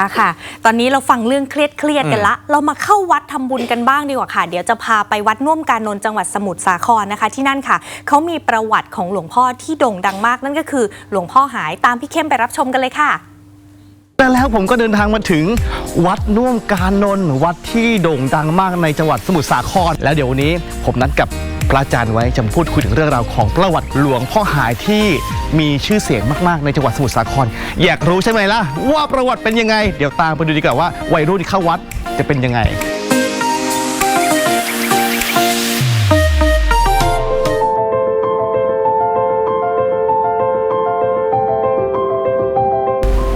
อะค่ะ ตอนนี้เราฟังเรื่องเครียดเครียดๆกันละ เรามาเข้าวัดทำบุญกันบ้างดีกว่าค่ะ เดี๋ยวจะพาไปวัดน่วมการนนท์จังหวัดสมุทรสาครนะคะ ที่นั่นค่ะ เขามีประวัติของหลวงพ่อที่โด่งดังมากนั่นก็คือ หลวงพ่อหายตามพี่เข้มไปรับชมกันเลยค่ะและแล้วผมก็เดินทางมาถึงวัดน่วมการนนท์วัดที่โด่งดังมากในจังหวัดสมุทรสาคร แล้วเดี๋ยววันนี้ผมนัดกับ พระอาจารย์ไว้จะพูดคุยถึงเรื่องราวของประวัติหลวงพ่อหายที่มีชื่อเสียงมากๆในจังหวัดสมุทรสาคร อยากรู้ใช่ไหมล่ะ ว่าประวัติเป็นยังไง เดี๋ยวตามไปดูดีกว่าว่าวัยรุ่นเข้าวัดจะเป็นยังไง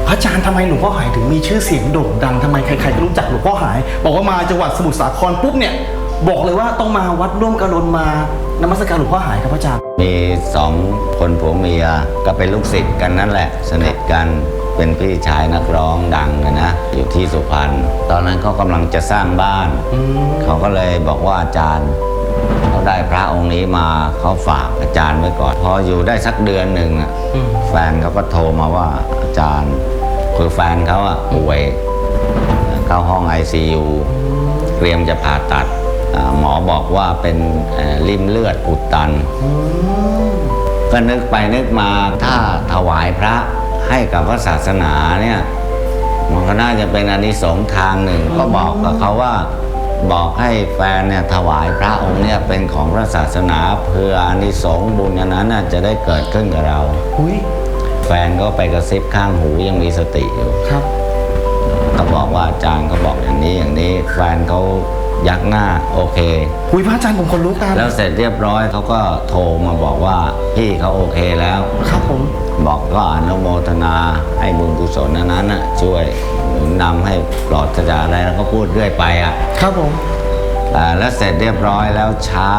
พระอาจารย์ทำไมหลวงพ่อหายถึงมีชื่อเสียงโด่งดังทำไมใครๆก็รู้จักหลวงพ่อหาย บอกว่ามาจังหวัดสมุทรสาครปุ๊บเนี่ย บอกเลยว่าต้องมาวัดร่วมกระลนมานมัสการหลวงพ่อหายครับพระอาจารย์ มีสองคนผัวเมียก็เป็นลูกศิษย์กันนั่นแหละ สนิทกันเป็นพี่ชายนักร้องดังนะนะ อยู่ที่สุพรรณตอนนั้นเขากำลังจะสร้างบ้าน เขาก็เลยบอกว่าอาจารย์เขาได้พระองค์นี้มาเขาฝากอาจารย์ไว้ก่อน พออยู่ได้สักเดือนหนึ่งอะอืมแฟนเขาก็โทรมาว่าอาจารย์คือแฟนเขาอะป่วยเข้าห้อง ICU เตรียมจะผ่าตัดอ่า หมอบอกว่าเป็นเอ่อริ่มเลือดอุดตัน ก็นึกไปนึกมาถ้าถวายพระให้กับพระศาสนาเนี่ยมันก็น่าจะเป็นอานิสงส์ทางหนึ่ง ก็บอกกับเขาว่าบอกให้แฟนเนี่ยถวายพระองค์เนี่ยเป็นของพระศาสนาเพื่ออานิสงส์บุญอันนั้นน่ะจะได้เกิดขึ้นกับเราอุ้ยแฟนก็ไปกระซิบข้างหูยังมีสติอยู่ครับเขาบอกว่าอาจารย์เขาบอกอย่างนี้อย่างนี้แฟนเขา ยักหน้าโอเคอุ้ยพระอาจารย์ผมคนลุกกันแล้วเสร็จเรียบร้อยเขาก็โทรมาบอกว่าพี่เขาโอเคแล้ว ครับผม บอกก็อนุโมทนาให้บุญกุศลนั้นนั้นน่ะช่วยหนุนนำให้ปลอดจากอะไรแล้วก็พูดเรื่อยไปอะครับผม อ่าแล้วเสร็จเรียบร้อยแล้วเช้า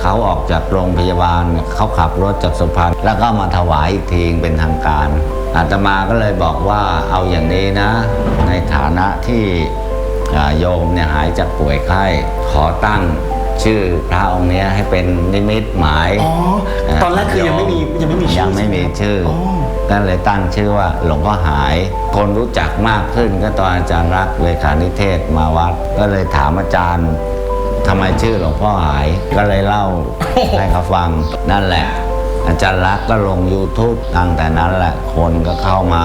เขาออกจากโรงพยาบาลเนี่ยเขาขับรถจากสุพรรณแล้วก็มาถวายอีกทีเป็นทางการอาตมาก็เลยบอกว่าเอาอย่างนี้นะ ในฐานะที่อ่า โยมเนี่ยหายจากป่วยไข้ขอตั้งชื่อพระองค์เนี้ยให้เป็นนิมิตหมายอ๋อตอนแรกคือยังไม่มียังไม่มีชื่อยังไม่มีชื่ออ๋อก็เลยตั้งชื่อว่าหลวงพ่อหาย คนรู้จักมากขึ้นก็ตอนอาจารย์รักษณ์เลขานิเทศมาวัด ก็เลยถามอาจารย์ทำไมชื่อหลวงพ่อหายก็เลยเล่าให้เขาฟังนั่นแหละ อาจารย์รักษณ์ก็ลง YouTube ตั้งแต่นั้นแหละคนก็เข้ามา